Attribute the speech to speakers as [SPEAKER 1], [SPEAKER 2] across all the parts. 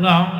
[SPEAKER 1] long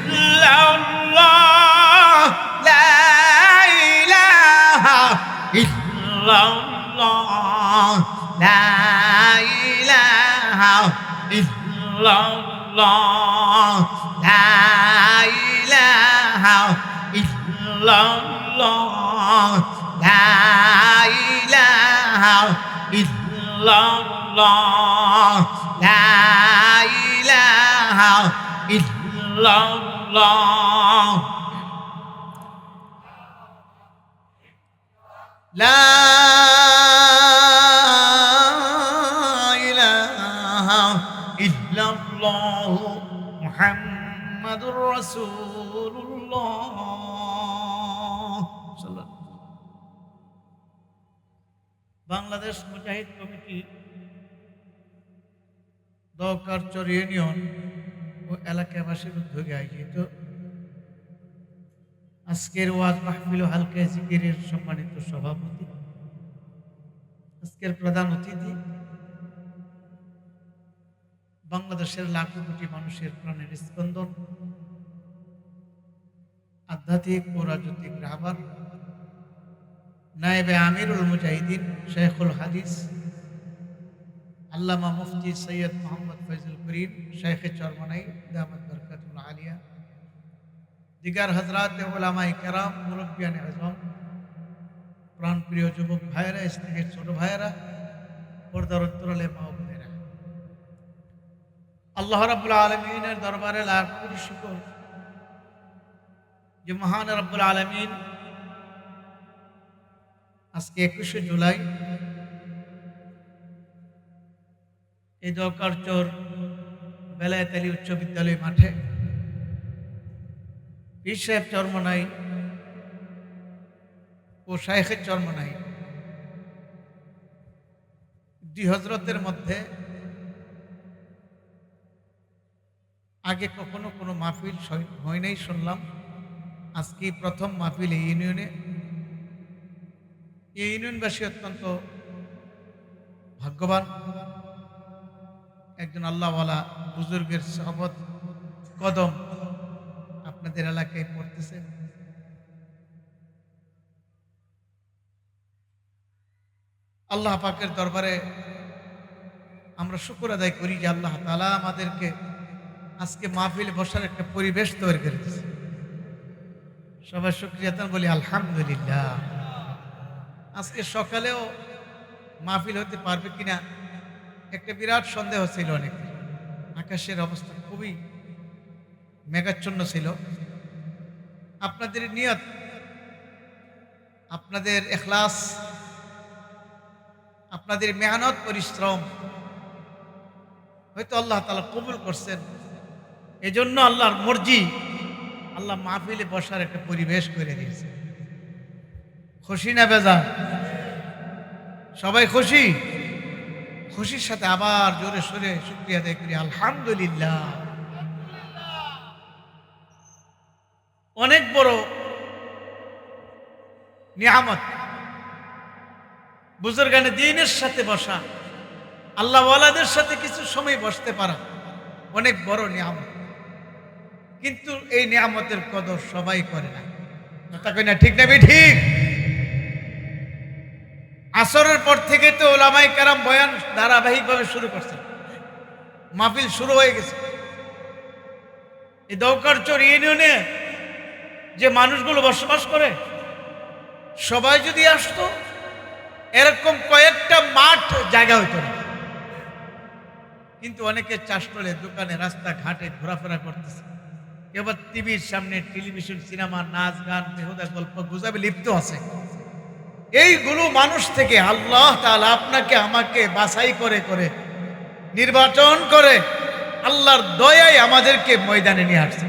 [SPEAKER 1] illallah La ilaha illallah La ilaha illallah La ilaha illallah La ilaha illallah لا রাসূলুল্লাহ বাংলাদেশ মুজাহিদ committee Dakarchar union ও এলাকাবাসীর উদ্যোগে আয়োজিত আজকের ওয়াজ মাহফিল হালকা জিকিরের সম্মানিত সভাপতি। আজকের প্রধান অতিথি বাংলাদেশের লাখো কোটি মানুষের প্রাণের স্পন্দন। আধ্যাত্মিক ও রাজনৈতিক রাহবার। নায়েবে আমিরুল মুজাহিদিন শেখুল হাদিস, আল্লামা মুফতি সৈয়দ মোহাম্মদ ফৈজুল করিম শেখ চরমনাই দামদ বরকাতুল আলিয়া। দিগার হজরাত ওলামাই কেরাম, মুরব্বিয়ান আজম, প্রাণপ্রিয় যুবক ভাইয়েরা স্ত্রীর ছোট ভাইয়েরা, পর্দার উত্তরালে মা বোনেরা। আল্লাহ রাবুল আলমিনের দরবারে লাখ শুকর। যে মহান রব্বুল আলমিন আজকে একুশে জুলাই এই দরকার চোর বেলায়েত আলী উচ্চ বিদ্যালয় মাঠে পীর সাহেব চর্মনাই ও শাহেখের চর্মনাই দুই হজরতের মধ্যে আগে কখনো কোনো মাহফিল হয় নাই শুনলাম। আজকে প্রথম মাহফিল এই ইউনিয়নে। এই ইউনিয়নবাসী অত্যন্ত ভাগ্যবান। একজন আল্লাহওয়ালা বুজুর্গের সহবত কদম আপনাদের এলাকায় পড়তেছে। আল্লাহ পাকের দরবারে আমরা শুকুর আদায় করি যে আল্লাহ তালা আমাদেরকে আজকে মাহফিলে বসার একটা পরিবেশ তৈরি করে দিয়েছে। সবাই শুক্রিয়াতন বলি আলহামদুলিল্লাহ। আজকে সকালেও মাহফিল হতে পারবে কিনা, একটা বিরাট সন্দেহ ছিল অনেক আকাশের অবস্থা খুবই মেঘাচ্ছন্ন ছিল। আপনাদের নিয়ত, আপনাদের এখলাস, আপনাদের মেহনত, পরিশ্রম হয়তো আল্লাহ তালা কবুল করছেন। এজন্য আল্লাহর মর্জি আল্লাহ মাহফিলে বসার একটা পরিবেশ করে দিয়েছে। খুশি না বেজা সবাই খুশি? খুশির সাথে আবার জোরে সোরে শুক্রিয়া আদায় করি, আলহামদুলিল্লাহ। অনেক বড় নিয়ামত। বুজুর্গানে দিনের সাথে বসা আল্লাহ ওয়ালাদের সাথে কিছু সময় বসতে পারা, অনেক বড় নিয়ামত। কিন্তু এই নিয়ামতের কদর সবাই করে না। কথা কই না ঠিক না ঠিক। আসরের পর থেকে তো ওলামাই কারাম বয়ান ধারাবাহিকভাবে শুরু করছে মাহফিল শুরু হয়ে গেছে। এই দৌকারচর ইউনিয়নে যে মানুষগুলো বসবাস করে, সবাই যদি আসতো, এরকম কয়েকটা মাঠ জায়গা হইতো না। কিন্তু অনেকে চাষটলে দোকানে রাস্তা ঘাটে ঘোরাফেরা করতেছে। এবার টিভির সামনে টেলিভিশন, সিনেমা, নাচ, গান বেহুদা গল্প, গুজাবে লিপ্ত আছে। এইগুলো মানুষ থেকে আল্লাহ তাআলা আপনাকে, আমাকে বাছাই করে করে, নির্বাচন করে আল্লাহর দয়ায় আমাদেরকে ময়দানে নিয়ে আসছে।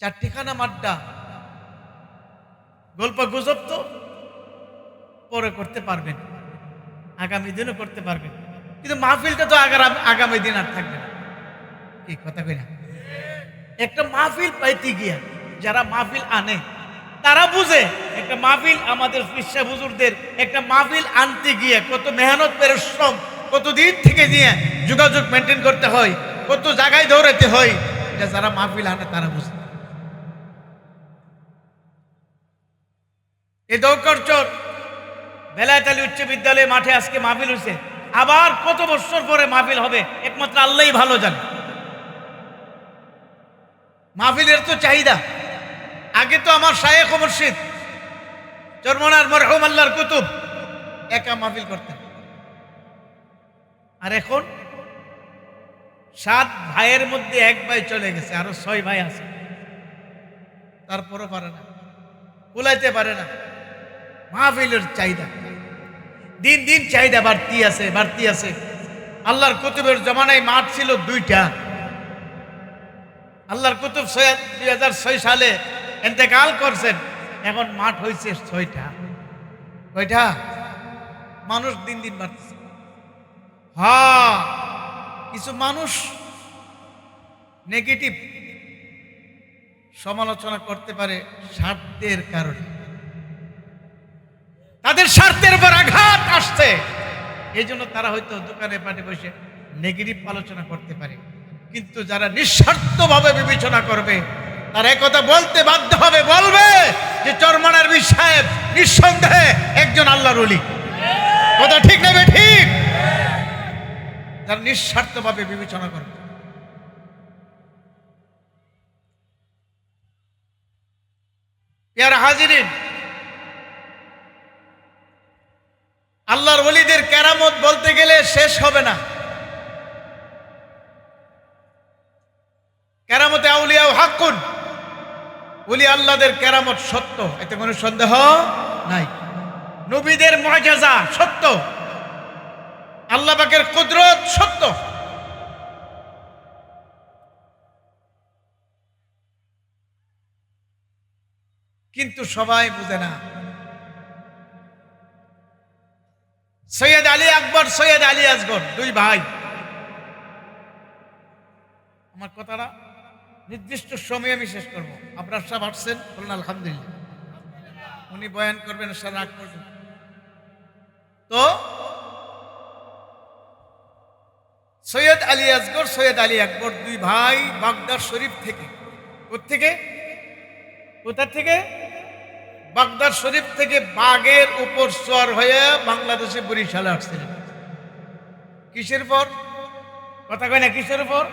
[SPEAKER 1] চারটিখানা মাড্ডা। গল্প, গুজব তো পরে করতে পারবেন, আগামী দিনও করতে পারবেন। কিন্তু মাহফিলটা তো আগামী দিন আর থাকবে না। এই কথা কই না? একটা মাহফিল পাইতে গিয়া যারা মাহফিল আনে, তারা বুঝে একটা মাহফিল আমাদের ফিসা হুজুরদের একটা মাহফিল আনতে গিয়ে কত মেহনত, পরিশ্রম, কত দিন থেকে নিয়ে যোগাযোগ মেনটেন করতে হয়, কত জায়গায় দৌড়াতে হয়, এটা যারা মাহফিল আনে তারা বুঝে। এই দৌকরচর বেলায়েত আলী উচ্চ বিদ্যালয় মাঠে আজকে মাহফিল হয়েছে আবার কত বছর পরে মাহফিল হবে? একমাত্র আল্লাহই ভালো জানে। মাহফিলের তো চাহিদা। আগে তো আমার শায়েখ মুর্শিদ চরমনার মরহুম আল্লাহর কুতুব, একা মাহফিল করতেন। আর এখন সাত ভাইয়ের মধ্যে এক ভাই চলে গেছে, আরও ছয় ভাই আছে। তারপরও পারে না, কুলাইতে পারে না। মাহফিলের চাহিদা। দিন দিন চাহিদা বাড়তি আছে বাড়তি আছে। আল্লাহর কুতুবের জমানায় মাঠ ছিল দুইটা। আল্লাহর কুতুব দুই হাজার ছয় সালে এতেকাল করছেন, এখন মাঠ হয়েছে ছয়টা। কয়টা? মানুষ দিন দিন বাড়তেছে। হ্যাঁ কিছু মানুষ নেগেটিভ সমালোচনা করতে পারে স্বার্থের কারণে। তাদের স্বার্থের উপর আঘাত। আসছে। এই জন্য তারা হয়তো দোকানে পাটে বসে নেগেটিভ আলোচনা করতে পারে। কিন্তু যারা নিঃস্বার্থভাবে বিবেচনা করবে, তারা একথা বলতে বাধ্য হবে, বলবে যে চরমানের বিষয় সাহেব নিঃসন্দেহে একজন আল্লাহর অলি কথা ঠিক নেবে ঠিক যারা নিঃস্বার্থভাবে বিবেচনা করবে। পেয়ারা হাজিরিন আল্লাহর ওলিদের কেরামত বলতে গেলে শেষ হবে না। কেরামতে আউলিয়া হাক্কুন। ওলি আল্লাহদের কেরামত সত্য, এতে কোনো সন্দেহ নাই। নবীদের মজাজা সত্য। আল্লাহ পাকের কুদরত সত্য। কিন্তু সবাই বুঝে না। সৈয়দ আলী আকবর, সৈয়দ আলী আসগর দুই ভাই। আমার কথাটা নির্দিষ্ট সময়ে আমি শেষ করব। আপনার সব আসছেন? বলুন, আলহামদুলিল্লাহ। উনি বয়ান করবেন রাগ করবেন। তো, সৈয়দ আলী আসগর সৈয়দ আলী আকবর, দুই ভাই বাগদার শরীফ থেকে। থেকে কোথা থেকে? বাগদার শরীফ থেকে বাঘের উপর সোয়ার হয়ে বাংলাদেশে বরিশালে আসছিলেন। কিসের পর কথা কয় না, কিসের উপর?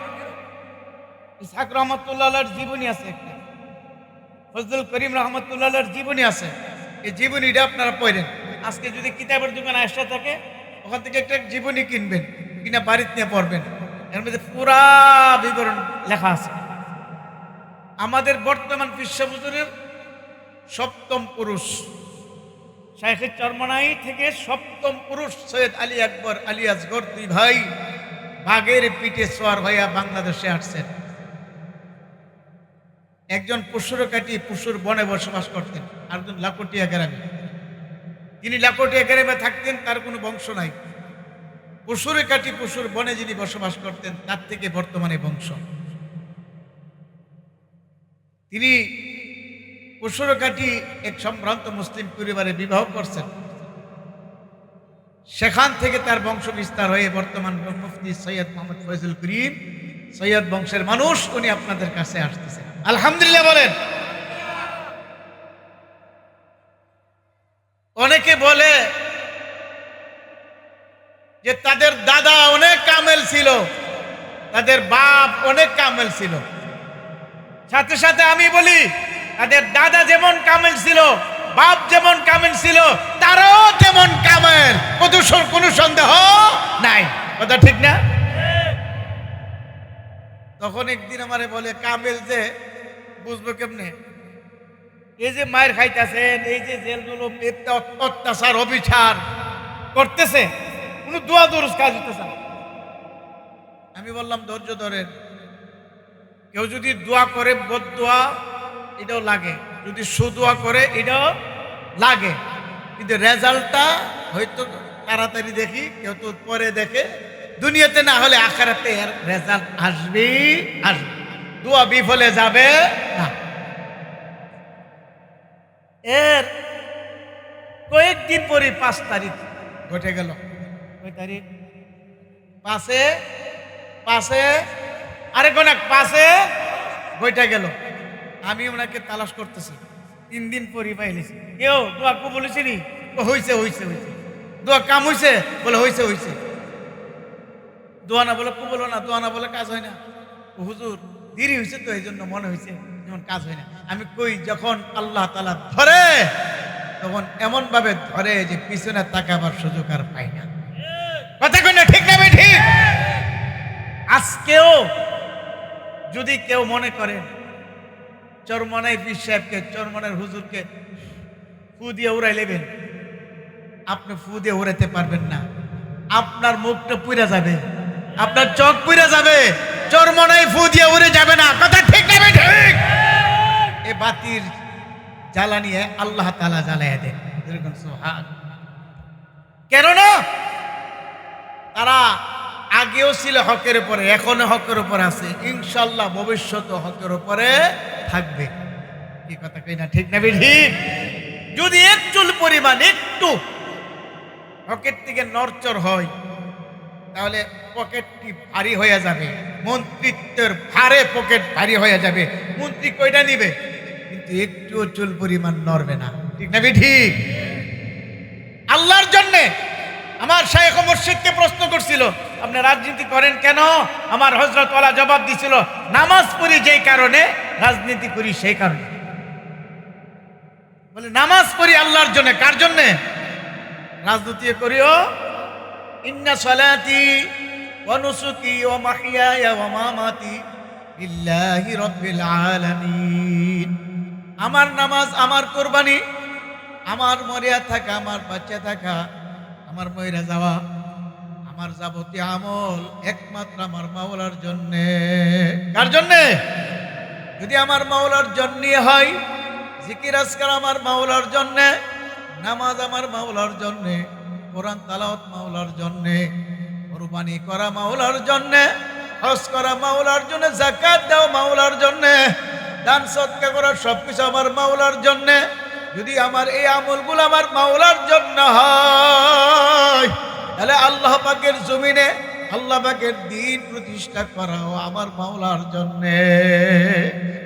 [SPEAKER 1] ইসাক রহমতুল্লাহর জীবনী আছে একটা। ফজলুল করিম রহমতুল্লাহর জীবনী আছে। এই জীবনীটা আপনারা পড়েন। আজকে যদি কিতাবের দোকান আসা থাকে, ওখান থেকে একটা জীবনী কিনবেন, কিনা বাড়িতে নিয়ে পড়বেন। এর মধ্যে পুরা বিবরণ লেখা আছে। আমাদের বর্তমান বিশ্ববুজুরের সপ্তম পুরুষ। শাহেখের চরমনাই থেকে সপ্তম পুরুষ সৈয়দ আলী আকবর আলী আসগর দুই ভাই বাঘের পিঠে সোয়ার ভাইয়া বাংলাদেশে আসছেন। একজন পশুর কাটি পশুর বনে বসবাস করতেন আর একজন লাকটিয়া গ্রামে। তিনি লাকটিয়া গ্রামে থাকতেন, তার কোনো বংশ নাই। পশুর কাটি পশুর বনে যিনি বসবাস করতেন, তার থেকে বর্তমানে বংশ। তিনি পশুর কাটি এক সম্ভ্রান্ত মুসলিম পরিবারে বিবাহ করছেন। সেখান থেকে তার বংশ বিস্তার হয়ে বর্তমান মুফতি সৈয়দ মোহাম্মদ ফয়জুল করিম, সৈয়দ বংশের মানুষ, উনি আপনাদের কাছে আসতেছেন। আলহামদুলিল্লাহ বলেন। অনেকে বলে যে তাদের দাদা অনেক কামেল ছিল, তাদের বাপ অনেক কামেল ছিল। সাথে সাথে আমি বলি তাদের দাদা যেমন কামেল ছিল, বাপ যেমন কামেল ছিল, তারাও তেমন কামেল। প্রদূষণ কোনো সন্দেহ নাই। কথা ঠিক না? তখন একদিন আমারে বলে, কামেল যে বুঝব কেমনে? এই যে মায়ের খাইতেছেন, এই যে জেলগুলো অত্যাচার, অবিচার করতেছে, কোনো দোয়া দরুস কাজ হইতেছে না। আমি বললাম, ধৈর্য ধরেন, কেউ যদি দোয়া করে, বদ দোয়া এটাও লাগে। যদি সুদোয়া করে এটাও লাগে। কিন্তু রেজাল্টটা হয়তো তাড়াতাড়ি দেখি কেউ তো পরে দেখে। দুনিয়াতে না হলে আখারাতে এর রেজাল্ট আসবেই আসবে। দোয়া বিফলে যাবে না। এর কয়েকদিন পরে পাঁচ তারিখ ঘটে গেল। কয় তারিখ? পাশে পাশে আরে কোন পাশে বইটা গেল। আমি ওনাকে তালাশ করতেছি। তিন দিন পরে পাইলেছি কেউ দোয়া কো বলেছিনি ও হইছে হইছে হইছে। দোয়া কাম হইছে? বলে হইছে হইছে। দোয়া না বলে কো বলো না দোয়া না বলে কাজ হয় না। হুজুর দেরি হয়েছে তো এই জন্য মনে হয়েছে যেমন কাজ হয় না। আমি কই যখন আল্লাহ তালা ধরে তখন এমন ভাবে ধরে যে পিছনে তাকাবার সুযোগ আর পাই না। কথা কই না ঠিক না ঠিক? আজকেও যদি কেউ মনে করেন চরমনাই পীর সাহেবকে চরমনের হুজুরকে ফু দিয়ে উড়াই নেবেন। আপনি ফু দিয়ে উড়াইতে পারবেন না। আপনার মুখটা পুড়ে যাবে। আপনার চোখ পুড়ে যাবে। চরমনাই ফু দিয়ে উড়ে যাবে না। কথা ঠিক নেবে ঠিক? এ বাতির জ্বালানিয়ে আল্লাহ তালা জ্বালাইয়া দেন। যেরকম সোহাগ। কেননা তারা আগেও ছিল হকের উপরে, এখনও হকের উপরে আছে। ইনশাল্লাহ ভবিষ্যৎ হকের উপরে থাকবে। কি কথা কই না, ঠিক না বে যদি যদি একচুল পরিমাণ একটু পকেট থেকে নরচর হয়, তাহলে পকেটটি ভারী হয়ে যাবে। মন্ত্রিত্বের ভারে পকেট ভারী হয়ে যাবে। মন্ত্রী কয়টা নিবে? কিন্তু একটু চুল পরিমাণ নড়বে না। ঠিক না ঠিক। আল্লাহর জন্যে আমার শায়েখ মুর্শিদকে প্রশ্ন করছিল, আপনি রাজনীতি করেন কেন? আমার হজরত ওয়ালা জবাব দিছিল, নামাজ পড়ি যেই কারণে রাজনীতি করি সেই কারণে। বলে, নামাজ পড়ি আল্লাহর জন্য, কার জন্যে? রাজনীতি করিও। ইন্না সলাতি মাহিয়ায়া ওয়া মামাতি লিল্লাহি রাব্বিল আলামিন। আমার নামাজ আমার কুরবানি, আমার মরিয়া থাকা, আমার বাচ্চা থাকা, আমার ময়রা যাওয়া, আমার যাবতীয় আমল একমাত্র আমার মাওলার জন্যে। কার জন্যে? যদি আমার মাওলার জন্যে হয়, জিকির আজকার আমার মাওলার জন্যে, নামাজ আমার মাওলার জন্যে, কোরআন তালাওয়াত মাওলার জন্যে, কোরবানি করা মাওলার জন্যে, হজ করা মাওলার জন্য জাকাত দাও মাওলার জন্যে, দান সৎকা করা সবকিছু আমার মাওলার জন্যে, যদি আমার এই আমলগুলো আমার মাওলার জন্য হয়, তাহলে আল্লাহ পাকের জমিনে আল্লাহ পাকের দিন প্রতিষ্ঠা করাও আমার মাওলার জন্যে।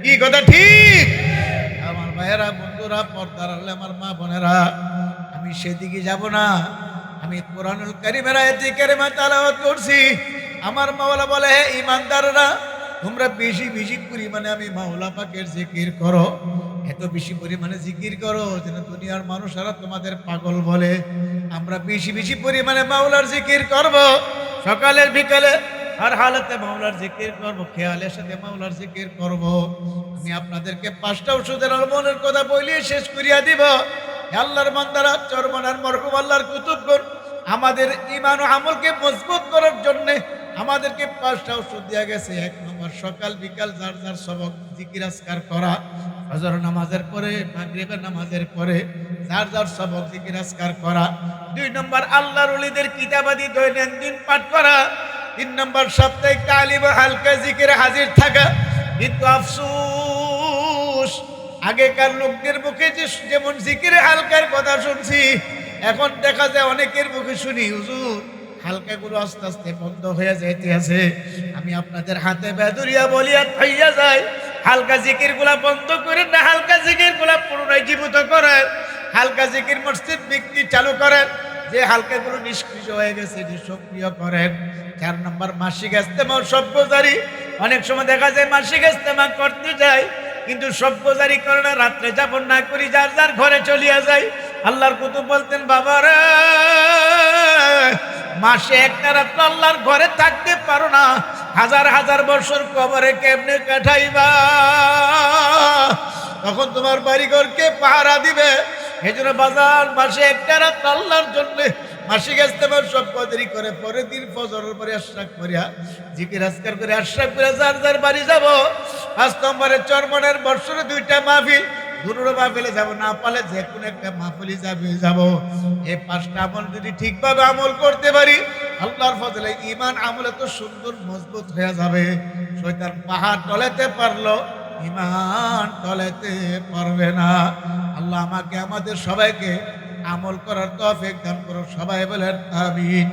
[SPEAKER 1] কি কথা ঠিক? আমার ভাইয়েরা, বন্ধুরা, পর্দার আলে আমার মা বোনেরা, আমি সেদিকে যাব না। আমি কোরআনুল কারিমের আয়াতি কারিমা তালাওয়াত করছি। আমার মাওলা বলে, হে ইমানদাররা তোমরা বেশি বেশি পরিমাণে আমি মাওলা পাকের জিকির করো। এত বেশি পরিমাণে জিকির করো যেন দুনিয়ার মানুষেরা তোমাদের পাগল বলে। আমরা বেশি বেশি পরিমাণে মাওলার জিকির করব। সকালের বিকালে আর হালতে মাওলার জিকির করব, খেয়ালের সাথে মাওলার জিকির করব। আমি আপনাদেরকে পাঁচটা ওষুধের মনের কথা বলিয়ে শেষ করিয়া দিব। আল্লাহর মান্দারা চরমনার মরহুম আল্লাহর কুতুবগণ, আমাদের ইমান ও আমলকে মজবুত করার জন্য আমাদেরকে পাঁচটা ওষুধ দেওয়া গেছে। এক নম্বর, সকাল বিকাল যার যার সবক জিকির আজকার করা। ফজর নামাজের পরে, মাগরিবের নামাজের পরে যার যার সবক জিকির আজকার করা। দুই নম্বর আল্লাহর ওলিদের কিতাবাদি দৈনন্দিন পাঠ করা। তিন নম্বর সাপ্তাহিক তালিম হালকা জিকিরে হাজির থাকা। কিন্তু আফসুস, আগেকার লোকদের মুখে যে যেমন জিকিরে হালকার কথা শুনছি, এখন দেখা যায় অনেকের মুখে শুনি, হুজুর, হালকাগুলো আস্তে আস্তে বন্ধ হয়ে যাইতে আছে। আমি আপনাদের হাতে বেদুরিয়া বলিয়া হইয়া যায় হালকা জিকিরগুলা বন্ধ করেন না, হালকা জিকিরগুলা পুনরায় জীবিত করেন। হালকা জিকির মসজিদ বিক্রি চালু করেন। যে হালকাগুলো নিষ্ক্রিয় হয়ে গেছে নিষ্ক্রিয় করেন। চার নম্বর, মাসিক ইস্তেমা সভ্যচারী অনেক সময় দেখা যায় মাসিক ইস্তেমা করতে যায়, কিন্তু সভ্যচারী করে না, রাত্রে যাপন না করি, যার যার ঘরে চলিয়া যায় আল্লাহর কুতুব বলতেন, বাবারা মাসে একটা রাত্র আল্লাহর ঘরে থাকতে পারো না। হাজার হাজার বছর কবরে কেমনে কাটাইবা? তখন তোমার বাড়িঘরকে পাহারা দিবে। এই জন্য বাজার, মাসে একটা রাত আল্লাহর জন্য। মাসিক ইস্তেমার সব কদরি করে, পরের দিন ফজরের পরে আশ্রাক করিয়া, জিকির আজকার করে আশ্রাক করে যার যার বাড়ি যাব। পাঁচ নম্বরে চরমনের বর্ষরে দুইটা মাহফিল দুটো মাহফিলে যাব, না পালে যে কোনো একটা মাহফিলি যাবে যাব। এই পাঁচটা আমল যদি ঠিকভাবে আমল করতে পারি, আল্লাহর ফজলে ইমান আমল এত সুন্দর, মজবুত হয়ে যাবে। শয়তান পাহাড় টলেতে পারল ইমান টলেতে পারবে না। আল্লাহ আমাকে, আমাদের সবাইকে আমল করার তফিক দান করো সবাই বলেন, আমিন।